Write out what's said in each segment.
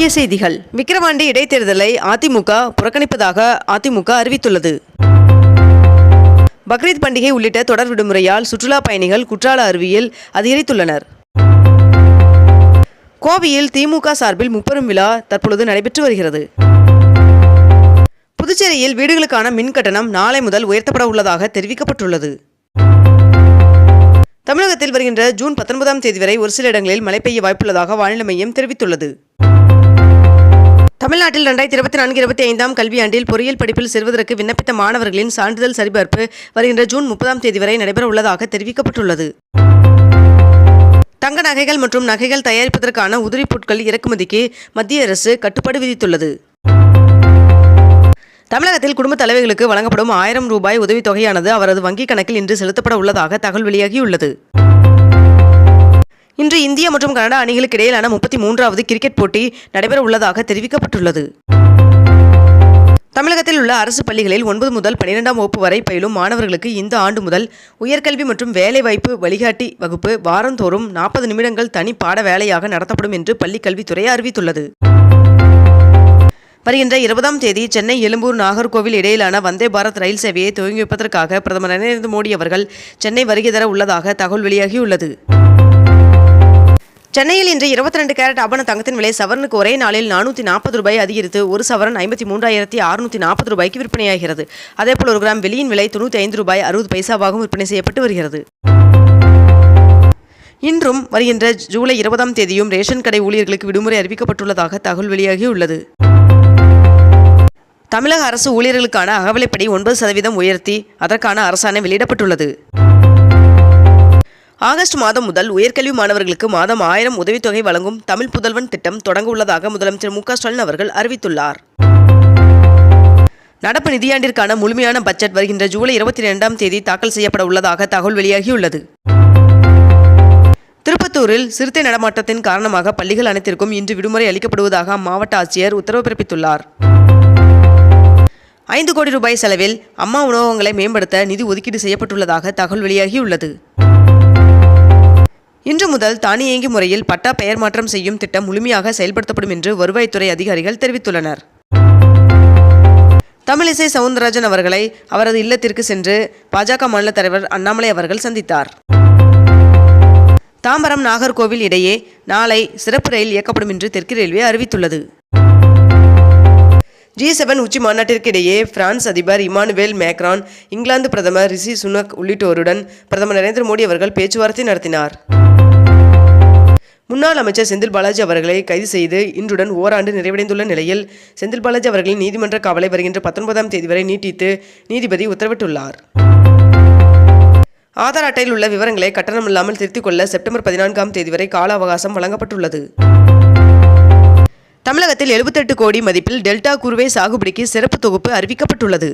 முக்கிய செய்திகள். விக்கிரவாண்டி இடைத்தேர்தலை அதிமுக புறக்கணிப்பதாக அதிமுக அறிவித்துள்ளது. பக்ரீத் பண்டிகை உள்ளிட்ட தொடர் விடுமுறையால் சுற்றுலா பயணிகள் குற்றால அருவியில் அதிகரித்துள்ளனர். கோவையில் திமுக சார்பில் முப்பெரும் விழா தற்பொழுது நடைபெற்று வருகிறது. புதுச்சேரியில் வீடுகளுக்கான மின் கட்டணம் நாளை முதல் உயர்த்தப்பட உள்ளதாக தெரிவிக்கப்பட்டுள்ளது. தமிழகத்தில் வருகின்ற ஜூன் பத்தொன்பதாம் தேதி வரை ஒரு சில இடங்களில் மழை பெய்ய வாய்ப்புள்ளதாக வானிலை மையம் தெரிவித்துள்ளது. தமிழ்நாட்டில் ரெண்டாயிரத்தி இருபத்தி நான்கு இருபத்தி ஐந்தாம் கல்வியாண்டில் பொறியியல் படிப்பில் சேர்வதற்கு விண்ணப்பித்த மாணவர்களின் சான்றிதழ் சரிபார்ப்பு வருகின்ற ஜூன் முப்பதாம் தேதி வரை நடைபெற உள்ளதாக தெரிவிக்கப்பட்டுள்ளது. தங்க நகைகள் மற்றும் நகைகள் தயாரிப்பதற்கான உதிரி பொருட்கள் இறக்குமதிக்கு மத்திய அரசு கட்டுப்பாடு விதித்துள்ளது. தமிழகத்தில் குடும்ப தலைவர்களுக்கு வழங்கப்படும் ஆயிரம் ரூபாய் உதவித்தொகையானது அவரது வங்கிக் கணக்கில் இன்று செலுத்தப்பட உள்ளதாக தகவல் வெளியாகியுள்ளது. இன்று இந்தியா மற்றும் கனடா அணிகளுக்கு இடையிலான முப்பத்தி மூன்றாவது கிரிக்கெட் போட்டி நடைபெற உள்ளதாக தெரிவிக்கப்பட்டுள்ளது. தமிழகத்தில் உள்ள அரசு பள்ளிகளில் ஒன்பது முதல் பன்னிரெண்டாம் வகுப்பு வரை பயிலும் மாணவர்களுக்கு இந்த ஆண்டு முதல் உயர்கல்வி மற்றும் வேலைவாய்ப்பு வழிகாட்டி வகுப்பு வாரந்தோறும் நாற்பது நிமிடங்கள் தனி பாட வேலையாக நடத்தப்படும் என்று பள்ளிக்கல்வித்துறை அறிவித்துள்ளது. வருகின்ற இருபதாம் தேதி சென்னை எழும்பூர் நாகர்கோவில் இடையிலான வந்தே பாரத் ரயில் சேவையை துவங்கி வைப்பதற்காக பிரதமர் நரேந்திர மோடி அவர்கள் சென்னை வருகை தர உள்ளதாக தகவல் வெளியாகியுள்ளது. சென்னையில் இன்று இருபத்தி ரெண்டு கேரட் ஆபண தங்கத்தின் விலை சவரனுக்கு ஒரே நாளில் நானூற்றி நாற்பது ரூபாய் அதிகரித்து ஒரு சவரன் ஐம்பத்தி மூன்றாயிரத்தி அறுநூற்றி நாற்பது ரூபாய்க்கு விற்பனையாகிறது. அதேபோல் ஒரு கிராம் வெளியின் விலை தொண்ணூற்றி ஐந்து ரூபாய் அறுபது பைசாவாகவும் விற்பனை செய்யப்பட்டு வருகிறது. இன்றும் வருகின்ற ஜூலை இருபதாம் தேதியும் ரேஷன் கடை ஊழியர்களுக்கு விடுமுறை அறிவிக்கப்பட்டுள்ளதாக தகவல் வெளியாகியுள்ளது. தமிழக அரசு ஊழியர்களுக்கான அகவலைப்படி ஒன்பது சதவீதம் உயர்த்தி அதற்கான அரசாணை வெளியிடப்பட்டுள்ளது. ஆகஸ்ட் மாதம் முதல் உயர்கல்வி மாணவர்களுக்கு மாதம் ஆயிரம் உதவித்தொகை வழங்கும் தமிழ் புதல்வன் திட்டம் தொடங்க உள்ளதாக முதலமைச்சர் மு ஸ்டாலின் அவர்கள் அறிவித்துள்ளார். நடப்பு நிதியாண்டிற்கான முழுமையான பட்ஜெட் வருகின்ற ஜூலை இருபத்தி இரண்டாம் தேதி தாக்கல் செய்யப்பட உள்ளதாக தகவல் வெளியாகியுள்ளது. திருப்பத்தூரில் சிறுத்தை நடமாட்டத்தின் காரணமாக பள்ளிகள் அனைத்திற்கும் இன்று விடுமுறை அளிக்கப்படுவதாக அம்மாவட்ட ஆட்சியர் உத்தரவு பிறப்பித்துள்ளார். ஐந்து கோடி ரூபாய் செலவில் அம்மா உணவகங்களை மேம்படுத்த நிதி ஒதுக்கீடு செய்யப்பட்டுள்ளதாக தகவல் வெளியாகியுள்ளது. இன்று முதல் தானியங்கி முறையில் பட்டா பெயர் மாற்றம் செய்யும் திட்டம் முழுமையாக செயல்படுத்தப்படும் என்று வருவாய்த்துறை அதிகாரிகள் தெரிவித்துள்ளனர். தமிழிசை சவுந்தரராஜன் அவர்களை அவரது இல்லத்திற்கு சென்று பாஜக மாநில தலைவர் அண்ணாமலை அவர்கள் சந்தித்தார். தாம்பரம் நாகர்கோவில் இடையே நாளை சிறப்பு ரயில் இயக்கப்படும் என்று தெற்கு ரயில்வே அறிவித்துள்ளது. ஜி செவன் உச்சி மாநாட்டிற்கு இடையே பிரான்ஸ் அதிபர் இமானுவேல் மேக்ரான் இங்கிலாந்து பிரதமர் ரிஷி சுனக் உள்ளிட்டோருடன் பிரதமர் நரேந்திர மோடி அவர்கள் பேச்சுவார்த்தை நடத்தினார். முன்னாள் அமைச்சர் செந்தில் பாலாஜி அவர்களை கைது செய்து இன்றுடன் ஓராண்டு நிறைவடைந்துள்ள நிலையில் செந்தில் பாலாஜி அவர்களின் நீதிமன்ற காவலை வருகின்ற பத்தொன்பதாம் தேதி வரை நீட்டித்து நீதிபதி உத்தரவிட்டுள்ளார். ஆதார் அட்டையில் உள்ள விவரங்களை கட்டணமில்லாமல் திருத்திக் கொள்ள செப்டம்பர் பதினான்காம் தேதி வரை கால அவகாசம் வழங்கப்பட்டுள்ளது. தமிழகத்தில் எழுபத்தெட்டு கோடி மதிப்பில் டெல்டா குருவை சாகுபடிக்கு சிறப்பு தொகுப்பு அறிவிக்கப்பட்டுள்ளது.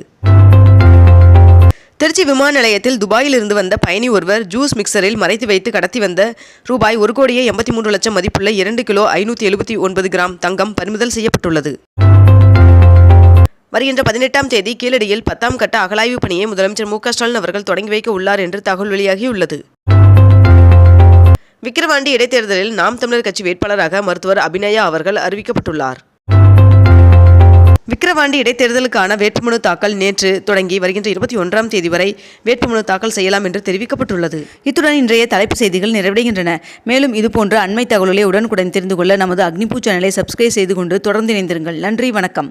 திருச்சி விமான நிலையத்தில் துபாயில் இருந்து வந்த பயணி ஒருவர் ஜூஸ் மிக்சரில் மறைத்து வைத்து கடத்தி வந்த ரூபாய் ஒரு கோடியே எண்பத்தி மூன்று லட்சம் மதிப்புள்ள இரண்டு கிலோ ஐநூற்றி எழுபத்தி ஒன்பது கிராம் தங்கம் பறிமுதல் செய்யப்பட்டுள்ளது. வருகின்ற பதினெட்டாம் தேதி கீழடியில் பத்தாம் கட்ட அகலாய்வு பணியை முதலமைச்சர் மு க ஸ்டாலின் அவர்கள் தொடங்கி வைக்க உள்ளார் என்று தகவல் வெளியாகியுள்ளது. விக்கிரவாண்டி இடைத்தேர்தலில் நாம் தமிழர் கட்சி வேட்பாளராக மருத்துவர் அபிநயா அவர்கள் அறிவிக்கப்பட்டுள்ளார். விக்கிரவாண்டி இடைத்தேர்தலுக்கான வேட்புமனு தாக்கல் நேற்று தொடங்கி வருகின்ற இருபத்தி ஒன்றாம் தேதி வரை வேட்புமனு தாக்கல் செய்யலாம் என்று தெரிவிக்கப்பட்டுள்ளது. இத்துடன் இன்றைய தலைப்பு செய்திகள் நிறைவடைகின்றன. மேலும் இதுபோன்ற அண்மை தகவல்களை உடனுக்குடன் தெரிந்து கொள்ள நமது அக்னிபூ சேனலை சப்ஸ்கிரைப் செய்து கொண்டு தொடர்ந்து இணைந்திருங்கள். நன்றி வணக்கம்.